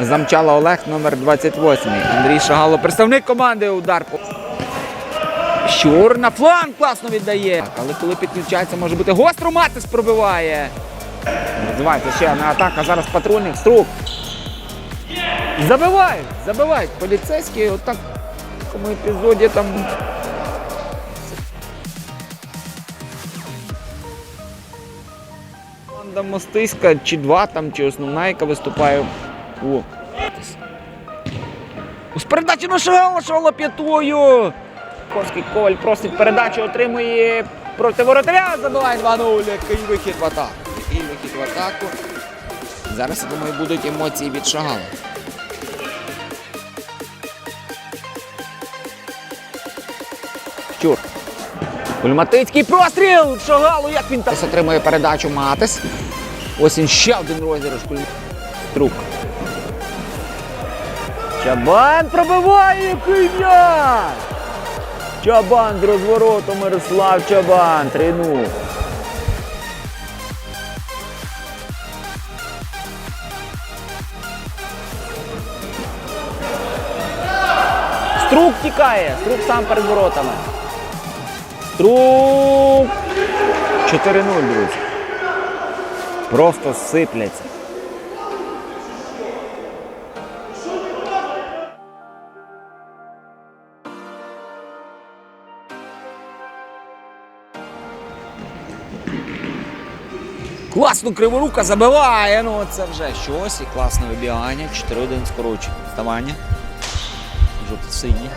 Замчала Олег, номер 28. Андрій Шагало, представник команди удар. Щур на фланг класно віддає. Але коли підключається, може бути гостро Матис пробиває. Розвивається ще одна атака. Зараз патрульник, струк. Забивають, забивають. Поліцейські отак в такому епізоді там. Команда Мостиська, чи два там, чи основна, яка виступає у. З передачі на Шагала, Шагала п'ятою. Корський Коваль просить передачу, отримує проти воротаря, забиває 2-0. Який вихід в атаку. Який вихід в атаку. Зараз, я думаю, будуть емоції від Шагала. Чур. Кульматицький простріл! Шагалу, як він там отримує передачу Матис. Ось він ще один розіграш. Струк. Чабан пробиває який! Чабан з розвороту Мирослав Чабан. 3-0. Струк тікає. Струк сам перед воротами. Струк. 4-0, друзі. Просто сипляться. Класно криворука забиває. Ну це вже щось. І класне вибігання. 4-1 скорочення. Вставання. Жовто-синє.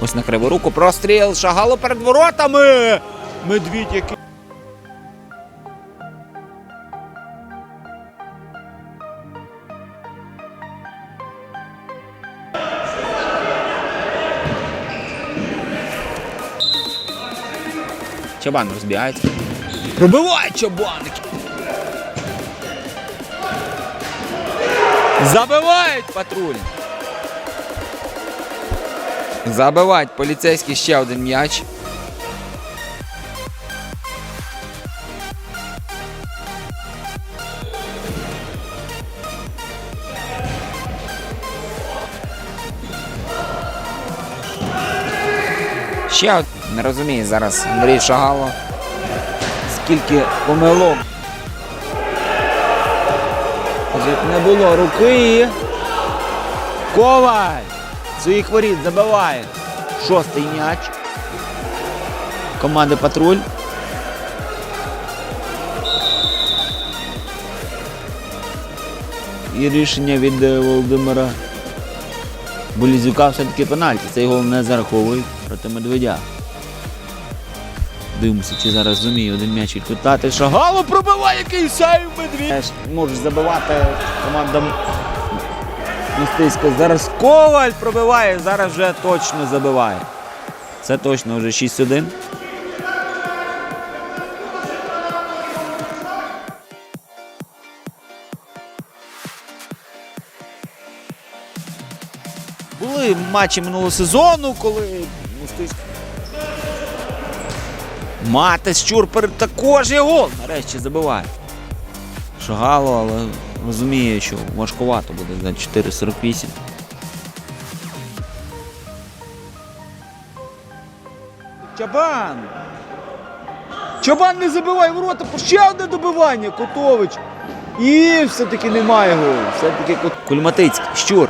Ось на криворуку простріл. Шагало перед воротами. Медвідь який. Чабан розбігається. Пробиває чабан. Забивають патруль. Забивають поліцейський ще один м'яч. Ще не розумію зараз Андрій Шагало. Скільки помилок. Не було руки. Коваль! Своїх воріт забиває. Шостий м'яч. Команди патруль. І рішення від е, Володимира Болізюка все-таки пенальті. Цей гол не зараховують проти Медведя. Дивимося, чи зараз зуміє один м'яч відкутати. Шагало пробиває який сейв Медведь. Може забивати команда Мостиська. Зараз Коваль пробиває, зараз вже точно забиває. Це точно вже 6-1. Були матчі минулого сезону, коли Мостиська. Матес Чурпер також є гол. Нарешті забиває. Шагало, але розуміє, що важкувато буде за 4.48. Чабан! Чабан не забиває ворота, ще одне добивання, Котович. І все-таки немає голу. Все-таки Кульматицький, Щур.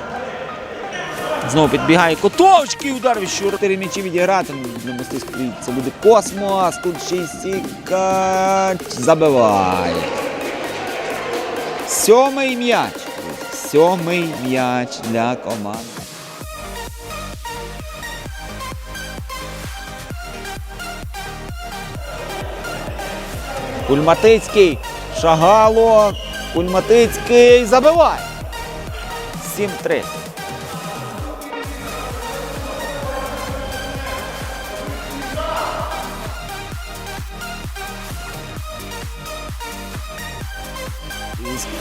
Знову підбігає Котовський удар від Щура. Чотири м'ячі відіграти. Мистецтві це буде космос. Тут ще й Сікач. Забиває. Сьомий м'яч. Сьомий м'яч для команди. Кульматицький. Шагало. Кульматицький забиває. 7-3.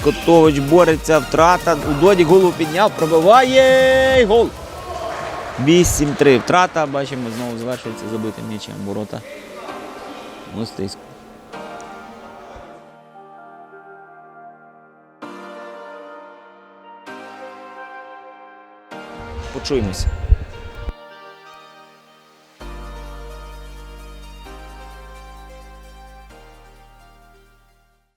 Котович бореться, втрата. У доді голову підняв, пробиває. Гол. 8-3. Втрата. Бачимо, знову звершується забитим м'ячем ворота. Мостисько. Почуємося.